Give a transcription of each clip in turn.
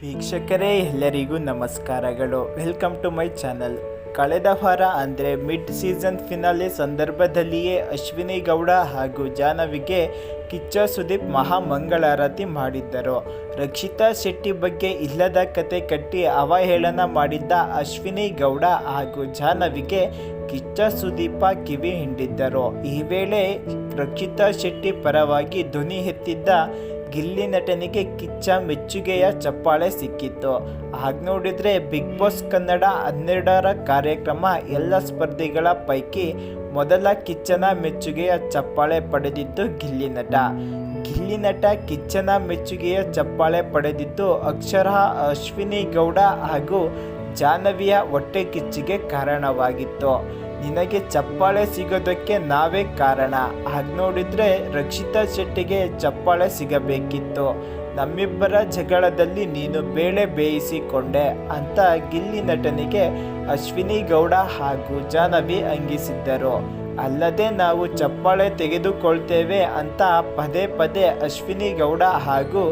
ವೀಕ್ಷಕರೇ, ಎಲ್ಲರಿಗೂ ನಮಸ್ಕಾರಗಳು. ವೆಲ್ಕಮ್ ಟು ಮೈ ಚಾನಲ್ ಕಳೆದ ವಾರ ಅಂದರೆ ಮಿಡ್ ಸೀಸನ್ ಫಿನಾಲೆ ಸಂದರ್ಭದಲ್ಲಿಯೇ ಅಶ್ವಿನಿ ಗೌಡ ಹಾಗೂ ಜಾನವಿಗೆ ಕಿಚ್ಚ ಸುದೀಪ್ ಮಹಾ ಮಂಗಳಾರತಿ ಮಾಡಿದ್ದರು. ರಕ್ಷಿತಾ ಶೆಟ್ಟಿ ಬಗ್ಗೆ ಇಲ್ಲದ ಕತೆ ಕಟ್ಟಿ ಅವಹೇಳನ ಮಾಡಿದ್ದ ಅಶ್ವಿನಿ ಗೌಡ ಹಾಗೂ ಜಾನವಿಗೆ ಕಿಚ್ಚ ಸುದೀಪ ಕಿವಿ ಹಿಂಡಿದ್ದರು. ಈ ವೇಳೆ ರಕ್ಷಿತಾ ಶೆಟ್ಟಿ ಪರವಾಗಿ ಧ್ವನಿ ಎತ್ತಿದ್ದ ಗಿಲ್ಲಿ ನಟನಿಗೆ ಕಿಚ್ಚ ಮೆಚ್ಚುಗೆಯ ಚಪ್ಪಾಳೆ ಸಿಕ್ಕಿತ್ತು. ಹಾಗೆ ನೋಡಿದರೆ ಬಿಗ್ ಬಾಸ್ ಕನ್ನಡ ಹನ್ನೆರಡರ ಕಾರ್ಯಕ್ರಮ ಎಲ್ಲ ಸ್ಪರ್ಧಿಗಳ ಪೈಕಿ ಮೊದಲ ಕಿಚ್ಚನ ಮೆಚ್ಚುಗೆಯ ಚಪ್ಪಾಳೆ ಪಡೆದಿದ್ದು ಗಿಲ್ಲಿ ನಟ. ಗಿಲ್ಲಿ ನಟ ಕಿಚ್ಚನ ಮೆಚ್ಚುಗೆಯ ಚಪ್ಪಾಳೆ ಪಡೆದಿದ್ದು ಅಕ್ಷರ, ಅಶ್ವಿನಿ ಗೌಡ ಹಾಗೂ ಜಾಹ್ನವಿಯ ಹೊಟ್ಟೆ ಕಿಚ್ಚಿಗೆ ಕಾರಣವಾಗಿತ್ತು. ನಿನಗೆ ಚಪ್ಪಾಳೆ ಸಿಗೋದಕ್ಕೆ ನಾವೇ ಕಾರಣ. ಹಾಗೆ ನೋಡಿದ್ರೆ ರಕ್ಷಿತಾ ಶೆಟ್ಟಿಗೆ ಚಪ್ಪಾಳೆ ಸಿಗಬೇಕಿತ್ತು. ನಮ್ಮಿಬ್ಬರ ಜಗಳದಲ್ಲಿ ನೀನು ಬೇಳೆ ಬೇಯಿಸಿಕೊಂಡೆ ಅಂತ ಗಿಲ್ಲಿ ನಟನಿಗೆ ಅಶ್ವಿನಿ ಗೌಡ ಹಾಗೂ ಜಾಹ್ನವಿ ಅಂಗಿಸಿದ್ದರು. ಅಲ್ಲದೆ ನಾವು ಚಪ್ಪಾಳೆ ತೆಗೆದುಕೊಳ್ತೇವೆ ಅಂತ ಪದೇ ಪದೇ ಅಶ್ವಿನಿ ಗೌಡ ಹಾಗೂ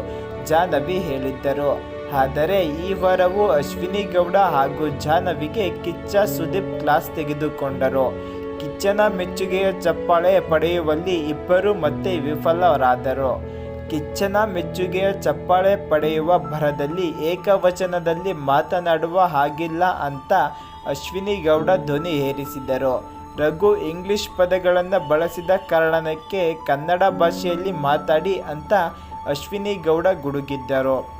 ಜಾಹ್ನವಿ ಹೇಳಿದ್ದರು. ಆದರೆ ಈ ವಾರವೂ ಅಶ್ವಿನಿ ಗೌಡ ಹಾಗೂ ಜಾಹ್ನವಿಗೆ ಕಿಚ್ಚ ಸುದೀಪ್ ಕ್ಲಾಸ್ ತೆಗೆದುಕೊಂಡರು. ಕಿಚ್ಚನ ಮೆಚ್ಚುಗೆಯ ಚಪ್ಪಾಳೆ ಪಡೆಯುವಲ್ಲಿ ಇಬ್ಬರು ಮತ್ತೆ ವಿಫಲರಾದರು. ಕಿಚ್ಚನ ಮೆಚ್ಚುಗೆಯ ಚಪ್ಪಾಳೆ ಪಡೆಯುವ ಭರದಲ್ಲಿ ಏಕವಚನದಲ್ಲಿ ಮಾತನಾಡುವ ಹಾಗಿಲ್ಲ ಅಂತ ಅಶ್ವಿನಿ ಗೌಡ ಧ್ವನಿ ಏರಿಸಿದರು. ರಘು ಇಂಗ್ಲಿಷ್ ಪದಗಳನ್ನು ಬಳಸಿದ ಕಾರಣಕ್ಕೆ ಕನ್ನಡ ಭಾಷೆಯಲ್ಲಿ ಮಾತಾಡಿ ಅಂತ ಅಶ್ವಿನಿ ಗೌಡ ಗುಡುಗಿದ್ದರು.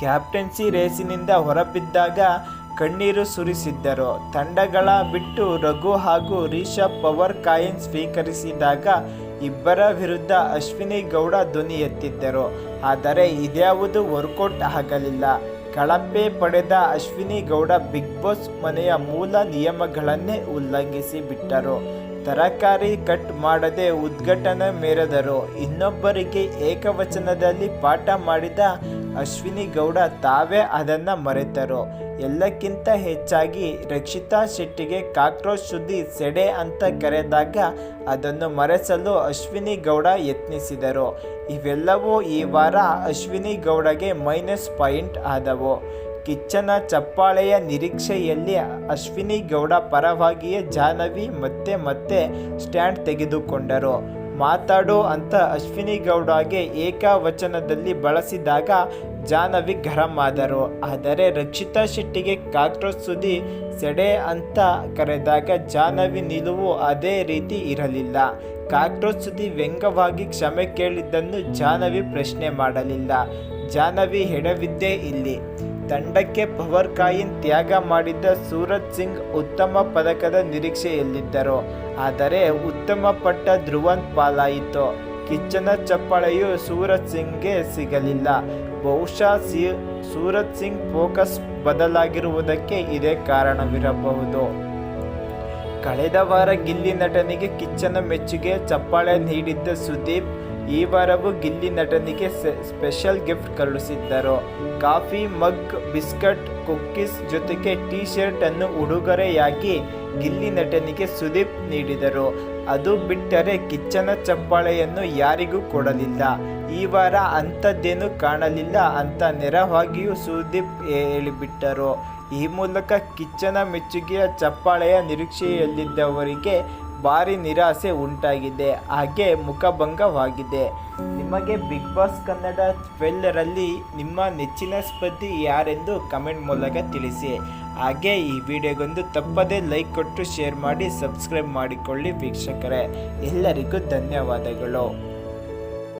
ಕ್ಯಾಪ್ಟನ್ಸಿ ರೇಸಿನಿಂದ ಹೊರಬಿದ್ದಾಗ ಕಣ್ಣೀರು ಸುರಿಸಿದ್ದರು. ತಂಡಗಳ ಬಿಟ್ಟು ರಘು ಹಾಗೂ ರಿಷಬ್ ಪವರ್ ಕಾಯಿನ್ ಸ್ವೀಕರಿಸಿದಾಗ ಇಬ್ಬರ ವಿರುದ್ಧ ಅಶ್ವಿನಿ ಗೌಡ ಧ್ವನಿ ಎತ್ತಿದ್ದರು. ಆದರೆ ಇದ್ಯಾವುದು ವರ್ಕೌಟ್ ಆಗಲಿಲ್ಲ. ಕಳಪೆ ಪಡೆದ ಅಶ್ವಿನಿ ಗೌಡ ಬಿಗ್ ಬಾಸ್ ಮನೆಯ ಮೂಲ ನಿಯಮಗಳನ್ನೇ ಉಲ್ಲಂಘಿಸಿ ಬಿಟ್ಟರು. ತರಕಾರಿ ಕಟ್ ಮಾಡದೆ ಉದ್ಘಾಟನೆ ಮೇರೆದರು. ಇನ್ನೊಬ್ಬರಿಗೆ ಏಕವಚನದಲ್ಲಿ ಪಾಠ ಮಾಡಿದ ಅಶ್ವಿನಿ ಗೌಡ ತಾವೇ ಅದನ್ನು ಮರೆತರು. ಎಲ್ಲಕ್ಕಿಂತ ಹೆಚ್ಚಾಗಿ ರಕ್ಷಿತಾ ಶೆಟ್ಟಿಗೆ ಕಾಕ್ರೋಚ್ ಸುದ್ದಿ ಸೆಡೆ ಅಂತ ಕರೆದಾಗ ಅದನ್ನು ಮರೆಸಲು ಅಶ್ವಿನಿ ಗೌಡ ಯತ್ನಿಸಿದರು. ಇವೆಲ್ಲವೂ ಈ ವಾರ ಅಶ್ವಿನಿ ಗೌಡಗೆ ಮೈನಸ್ ಪಾಯಿಂಟ್ ಆದವು. ಕಿಚ್ಚನ ಚಪ್ಪಾಳೆಯ ನಿರೀಕ್ಷೆಯಲ್ಲಿ ಅಶ್ವಿನಿ ಗೌಡ ಪರವಾಗಿಯೇ ಜಾಹ್ನವಿ ಮತ್ತೆ ಮತ್ತೆ ಸ್ಟ್ಯಾಂಡ್ ತೆಗೆದುಕೊಂಡರು. ಮಾತಾಡು ಅಂತ ಅಶ್ವಿನಿ ಗೌಡಗೆ ಏಕವಚನದಲ್ಲಿ ಬಳಸಿದಾಗ ಜಾನವಿ ಗರಂ ಆದರು. ಆದರೆ ರಕ್ಷಿತಾ ಶೆಟ್ಟಿಗೆ ಕಾಕ್ರೋಚ್ ಸುದ್ದಿ ಸೆಡೆ ಅಂತ ಕರೆದಾಗ ಜಾನವಿ ನಿಲುವು ಅದೇ ರೀತಿ ಇರಲಿಲ್ಲ. ಕಾಕ್ರೋಚ್ ಸುದ್ದಿ ವ್ಯಂಗ್ಯವಾಗಿ ಕ್ಷಮೆ ಕೇಳಿದ್ದನ್ನು ಜಾನವಿ ಪ್ರಶ್ನೆ ಮಾಡಲಿಲ್ಲ. ಜಾಹ್ನವಿ ಹೆಡವಿದ್ದೇ ಇಲ್ಲಿ. ತಂಡಕ್ಕೆ ಪವರ್ ಕಾಯಿನ್ ತ್ಯಾಗ ಮಾಡಿದ್ದ ಸೂರಜ್ ಸಿಂಗ್ ಉತ್ತಮ ಪದಕದ ನಿರೀಕ್ಷೆಯಲ್ಲಿದ್ದರು. ಆದರೆ ಉತ್ತಮ ಪಟ್ಟ ಧ್ರುವನ್ ಪಾಲಾಯಿತು. ಕಿಚ್ಚನ ಚಪ್ಪಾಳೆಯು ಸೂರಜ್ ಸಿಂಗ್ಗೆ ಸಿಗಲಿಲ್ಲ. ಬಹುಶಃ ಸಿ ಸೂರಜ್ ಸಿಂಗ್ ಫೋಕಸ್ ಬದಲಾಗಿರುವುದಕ್ಕೆ ಇದೇ ಕಾರಣವಿರಬಹುದು. ಕಳೆದ ವಾರ ಗಿಲ್ಲಿ ನಟನಿಗೆ ಕಿಚ್ಚನ ಮೆಚ್ಚುಗೆ ಚಪ್ಪಾಳೆ ನೀಡಿದ್ದ ಸುದೀಪ್ ಈ ವಾರವೂ ಗಿಲ್ಲಿ ನಟನಿಗೆ ಸ್ಪೆಷಲ್ ಗಿಫ್ಟ್ ಕಳುಹಿಸಿದ್ದರು ಕಾಫಿ, ಮಗ್, ಬಿಸ್ಕಟ್, ಕುಕ್ಕೀಸ್ ಜೊತೆಗೆ ಟೀ ಶರ್ಟ್ ಅನ್ನು ಉಡುಗೊರೆಯಾಗಿ ಗಿಲ್ಲಿ ನಟನಿಗೆ ಸುದೀಪ್ ನೀಡಿದರು. ಅದು ಬಿಟ್ಟರೆ ಕಿಚ್ಚನ ಚಪ್ಪಾಳೆಯನ್ನು ಯಾರಿಗೂ ಕೊಡಲಿಲ್ಲ. ಈ ವಾರ ಅಂಥದ್ದೇನು ಕಾಣಲಿಲ್ಲ ಅಂತ ನೆರವಾಗಿಯೂ ಸುದೀಪ್ ಹೇಳಿಬಿಟ್ಟರು. ಈ ಮೂಲಕ ಕಿಚ್ಚನ ಮೆಚ್ಚುಗೆಯ ಚಪ್ಪಾಳೆಯ ನಿರೀಕ್ಷೆಯಲ್ಲಿದ್ದವರಿಗೆ ಭಾರಿ ನಿರಾಸೆ ಉಂಟಾಗಿದೆ. ಹಾಗೆ ಮುಖಭಂಗವಾಗಿದೆ. ನಿಮಗೆ ಬಿಗ್ ಬಾಸ್ ಕನ್ನಡ ಟ್ವೆಲ್ಲರಲ್ಲಿ ನಿಮ್ಮ ನೆಚ್ಚಿನ ಸ್ಪರ್ಧಿ ಯಾರೆಂದು ಕಮೆಂಟ್ ಮೂಲಕ ತಿಳಿಸಿ. ಹಾಗೆ ಈ ವಿಡಿಯೋಗೊಂದು ತಪ್ಪದೇ ಲೈಕ್ ಕೊಟ್ಟು ಶೇರ್ ಮಾಡಿ, ಸಬ್ಸ್ಕ್ರೈಬ್ ಮಾಡಿಕೊಳ್ಳಿ ವೀಕ್ಷಕರೇ. ಎಲ್ಲರಿಗೂ ಧನ್ಯವಾದಗಳು.